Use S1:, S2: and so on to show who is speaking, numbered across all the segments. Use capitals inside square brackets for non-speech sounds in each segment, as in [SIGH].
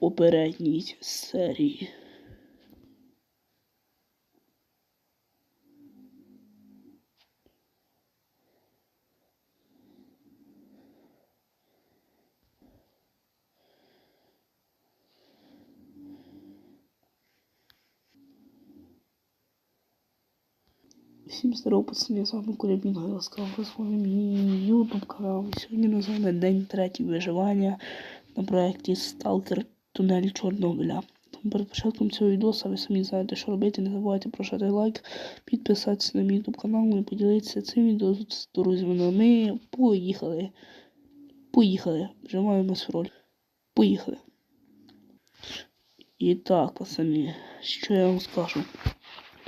S1: попередній серії. Всім здорово, пацани, з вами Коля Бінга, ласкаво з вами ютуб канал. Сьогодні на день третій виживання на проєкті Stalker Тунель Чорнобиля. Тому перед початком цього відео ви самі знаєте, що робити. Не забувайте прожати лайк, підписатися на мій ютуб канал і поділитися цим відео з друзями. Ну, Ми поїхали. Поїхали. Вживаємось в роль. Поїхали. І так, пацани, що я вам скажу.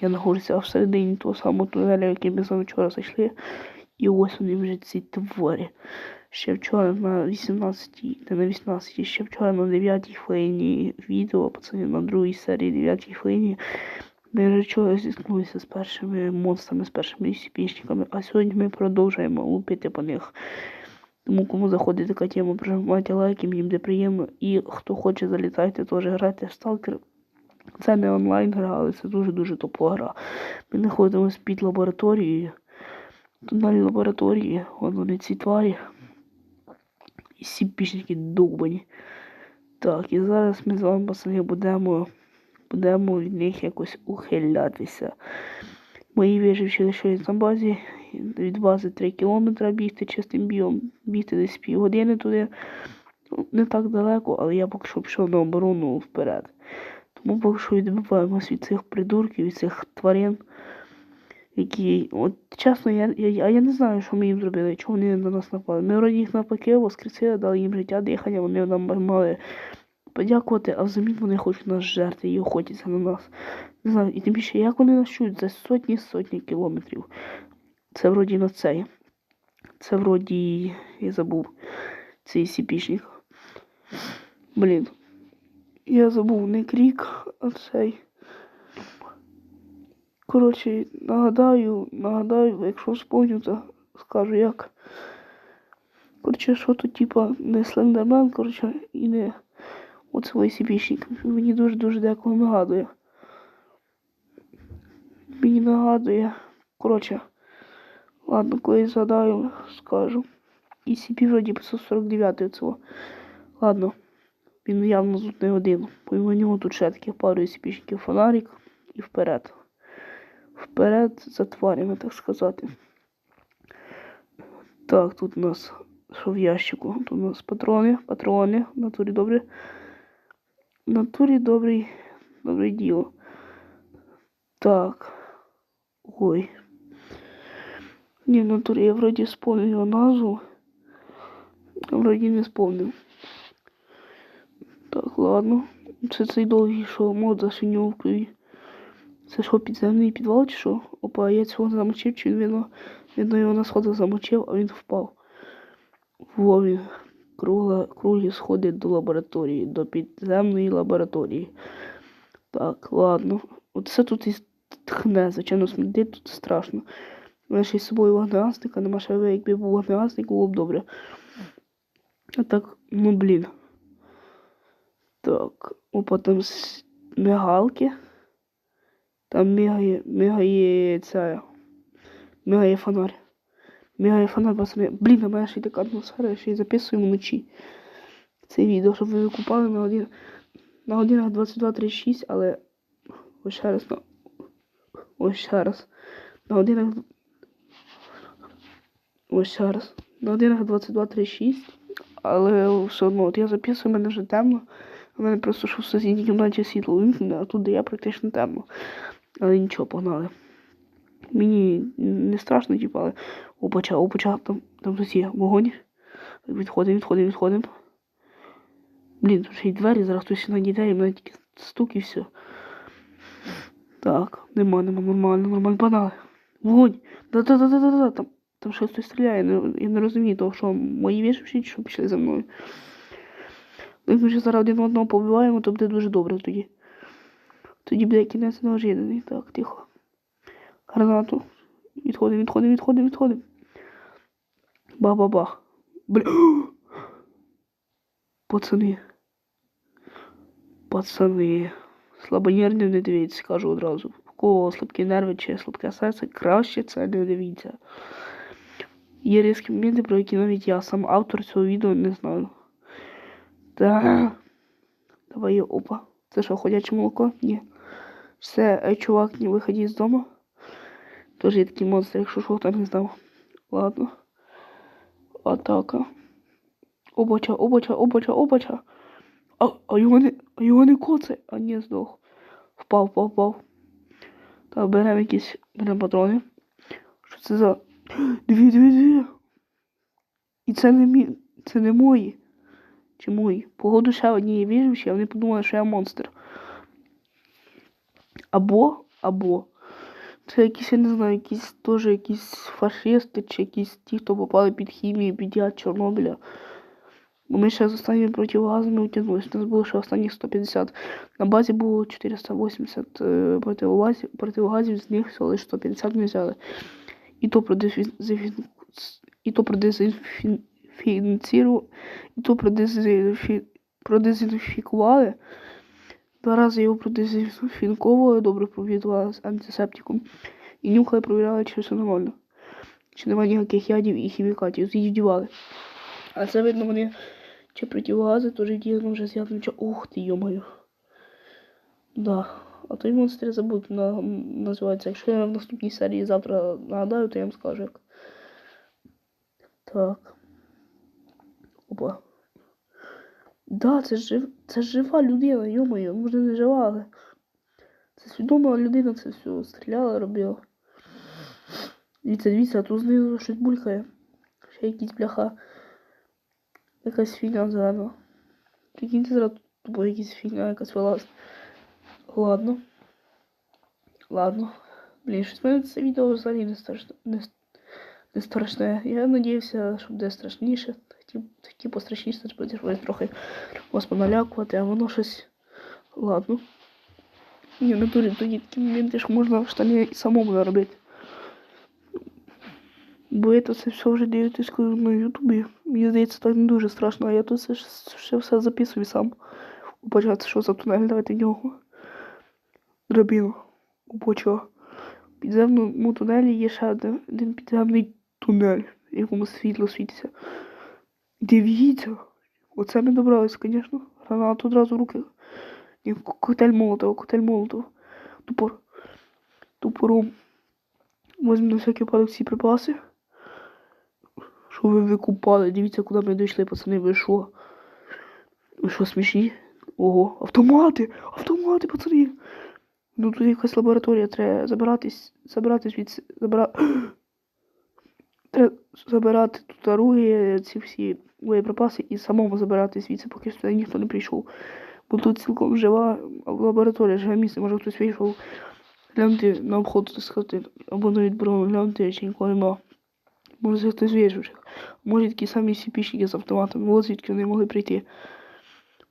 S1: Я знаходжуся всередині того самого тунеля, який ми з вами вчора зайшли. І ось вони вже ці тварі. Ще вчора на 18-й, не на 18-й, ще вчора на 9-й хвилині відео, пацани, на другій серії 9-й хвилині. Ми вчора зіткнулися з першими монстрами, з першими сіпічниками, а сьогодні ми продовжуємо лупити по них. Тому кому заходить така тема, прожимайте лайки, мені буде приємно. І хто хоче залітайте, теж грати в сталкер. Це не онлайн гра, але це дуже-дуже топова гра. Ми знаходимося під лабораторією. Тунель лабораторії, вон вони ці тварі. І всі довбані. Так, і зараз ми з вами, пацани, будемо, будемо від них якось ухилятися. Мої виживші лишились на базі. Від бази 3 кілометри бігти чистим бігом, бігти десь півгодини туди. Ну, Не так далеко, але я поки що пішов на оборону вперед. Тому поки що відбиваємось від цих придурків, від цих тварин, які. От чесно, я, я, я не знаю, що ми їм зробили, чого вони на нас напали. Ми вроді їх навпаки воскресили, дали їм життя, дихання, вони нам мали подякувати, а взамін вони хочуть нас жерти і охотяться на нас. Не знаю, і тим більше, як вони нас чують за сотні-сотні кілометрів. Це вроді на цей. Це вроді. Я забув цей сіпішник. Блін. Я забув не крік, а цей. Коротше, нагадаю, нагадаю, якщо вспомню, то скажу як. Коротше, що тут, типа, не слендермен, коротше, і не оцей сіпічник. Мені дуже-дуже декого нагадує. Мені нагадує. Коротше. Ладно, коли згадаю, скажу. І CP вроді 549 цього. Ладно. Він явно тут не один. Помимо нього тут ще таких пару SCP-шників фонарик і вперед. Вперед за так сказати. Так, тут у нас що в ящику? Тут у нас патрони, патрони, в натурі добре. В натурі добрий, добре діло. Так. Ой. Ні, в натурі я вроді сповнив його назву. Вроді не сповнив. Так, ладно. Це цей довгий що мод за синьовкою. Це що, підземний підвал чи що? Опа, я цього замочив, чи він видно його на сходах замочив, а він впав. Во він. Кругла, круглі сходи до лабораторії, до підземної лабораторії. Так, ладно. Оце тут і тхне, звичайно, смердить, тут страшно. У мене ще з собою вогнегасник, а нема ще якби був вогнегасник, було б добре. А так, ну блін. Так, опа, там мигалки. Там мигає, мигає ця. Мигає фонарь. Мигає фонарь, пацани. Блін, у мене ще й така атмосфера, я ще й записуємо вночі. Це відео, щоб ви викупали на один. На годинах 22.36, але ось ще раз на. Ось ще раз. На годинах. Ось ще раз. На годинах 22.36, але все одно, от я записую, мене вже темно. У мене просто що в сусідній кімнаті світло вимкнене, а тут де я практично темно. Але нічого, погнали. Мені не страшно, типу, але опача, опача, там, там тут є вогонь. Відходимо, відходимо, відходимо. Блін, тут ще й двері, зараз хтось надійде, і мене тільки стук і все. Так, нема, нема, нормально, нормально, погнали. Вогонь! Да-да-да-да-да, там, там щось хтось стріляє, не, я не розумію того, що мої вішивші, що пішли за мною. Ми ще зараз один одного побиваємо, то буде дуже добре тоді. Тоді буде кінець неожиданий. Так, тихо. Гранату. Відходимо, відходимо, відходимо, відходимо. Бах-бах-бах. Бля. [GASPS] Пацани. Пацани, слабонервні не дивіться, кажу одразу. У кого слабкі нерви чи слабке серце, краще це не дивіться. Є різкі моменти, про які навіть я сам автор цього відео не знаю. Так. Давай опа. Це що, ходяче молоко? Ні. Все, ей, чувак, не виходи з дому. Тож є такий монстр, якщо що хто не знав. Ладно. Атака. Обоча, обоча, обоча, обоча. А, а його не, а його не коце. А ні, здох. Впав, впав, впав. Так, беремо якісь беремо патрони. Що це за. Дві, дві, дві. І це не мі. Це не мої. Чи мої. Погоду ще однієї виживші, а вони подумали, що я монстр. Або, або. Це якісь, я не знаю, якісь теж якісь фашисти, чи якісь ті, хто попали під хімію, під яд Чорнобиля. Бо ми ще з останніми противогазами утягнулися. У нас було ще останніх 150. На базі було 480 е, противогазів, противогазів, з них всього лише 150 ми взяли. І то продезінфі... і то продезінфікували. Два рази його продезінфіковували, добре провідували з антисептиком. І нюхали, провіряли, чи все нормально. Чи немає ніяких ядів і хімікатів. З'їдівали. А це видно вони чи противогази, то дійсно вже з'явлено. Чи... Ух ти, йомаю. Да. А той монстр забув на, називається. Якщо я в наступній серії завтра нагадаю, то я вам скажу як. Так. Опа. Да, це жив... це жива людина, йомаю, може не жива, але. Це свідома людина це все стріляла, робила. Дивіться, дивіться, а тут знизу щось булькає. Ще якісь бляха. Якась фігня зелена. Прикиньте, зараз тут буде якась фігня, якась вилазить. Ладно. Ладно. Блін, щось мене це відео взагалі не страшне. Не, не страшне. Я надіявся, що буде страшніше. Хотів пострашніше, буде трохи вас поналякувати, а воно щось. Ладно. Ні, в натурі тоді такі моменти ж можна в штані і самому наробити. Бо я це все вже дивитесь на ютубі. Мені здається, так не дуже страшно, а я тут це ще все записую сам. Почати, що за тунель, давайте нього. Драбіну. Опочо. В підземному тунелі є ще один, один підземний тунель, якому світло світиться. Дивіться. Оце ми добрались, звісно. Гранат одразу в руки. Ні, коктейль молотова, коктейль молотова. Тупор. Тупором. Возьмемо на всякий випадок ці припаси. Що ви викупали? Дивіться, куди ми дійшли, пацани, ви що? Ви що, смішні? Ого, автомати! Автомати, пацани! Ну тут якась лабораторія, треба забиратись, забирати звідси, забирати. [GASPS] Треба забирати тут оруги, ці всі боєприпаси і самому забирати звідси, поки сюди ніхто не прийшов. Бо тут цілком жива лабораторія, живе місце, може хтось вийшов глянути на обход, так сказати, або навіть бро глянути, чи нікого нема. Може хтось виживших. Може такі самі сіпішники з автоматами, ось звідки вони могли прийти.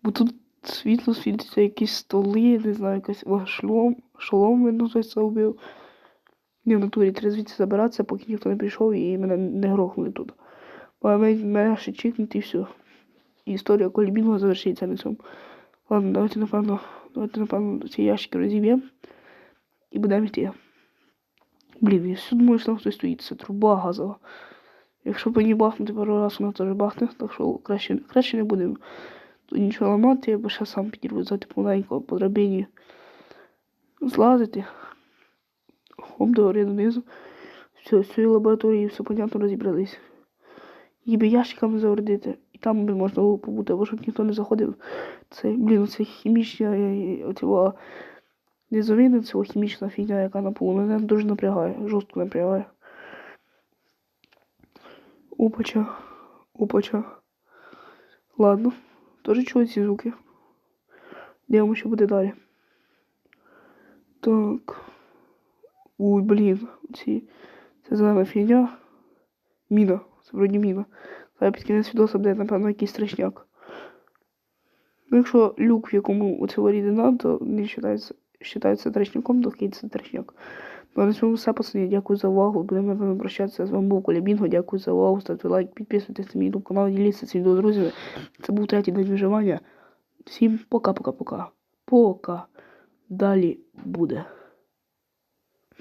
S1: Бо тут світло світиться, якісь столи, не знаю, якась о, шлом, шолом видно, хтось це вбив. Ні, в натурі треба звідси забиратися, поки ніхто не прийшов і мене не грохнули тут. Мене ще чекнути і все. І історія колібінгу завершиться на цьому. Ладно, давайте напевно, давайте напевно ці ящики розіб'ємо. І будемо йти. Блін, я все думаю, що там хтось стоїть. Це труба газова. Якщо по ній бахнути пару раз, вона теж бахне, так що краще краще не будемо тут нічого ламати, я б ще сам підірву взяти помаленько по драбині злазити. Хоп, догори донизу. Все, з лабораторії все понятно розібрались. Її би ящиками заордити. І там би можна було побути, або щоб ніхто не заходив. Це, блін, це хімічна оцього низовина, це хімічна фігня, яка на полу мене дуже напрягає, жорстко напрягає. Опача, опача. Ладно, теж чую ці звуки. Дивимося, що буде далі. Так. Ой, блін, ці. Це зелена фігня. Міна. Міна. Зараз під кінець відоса буде, напевно, якийсь страшняк. Ну, якщо люк, в якому оцього рідина, то не вважається, вважається трашняком, то який це трашняк. Ну, на цьому все, пацани. Дякую за увагу. Будемо напевно прощатися. З вами був Коля Бінго. Дякую за увагу. Ставте лайк, підписуйтесь на мій канал, діліться цим відео, друзі. Це був третій день виживання. Всім пока-пока-пока. Пока. Далі буде.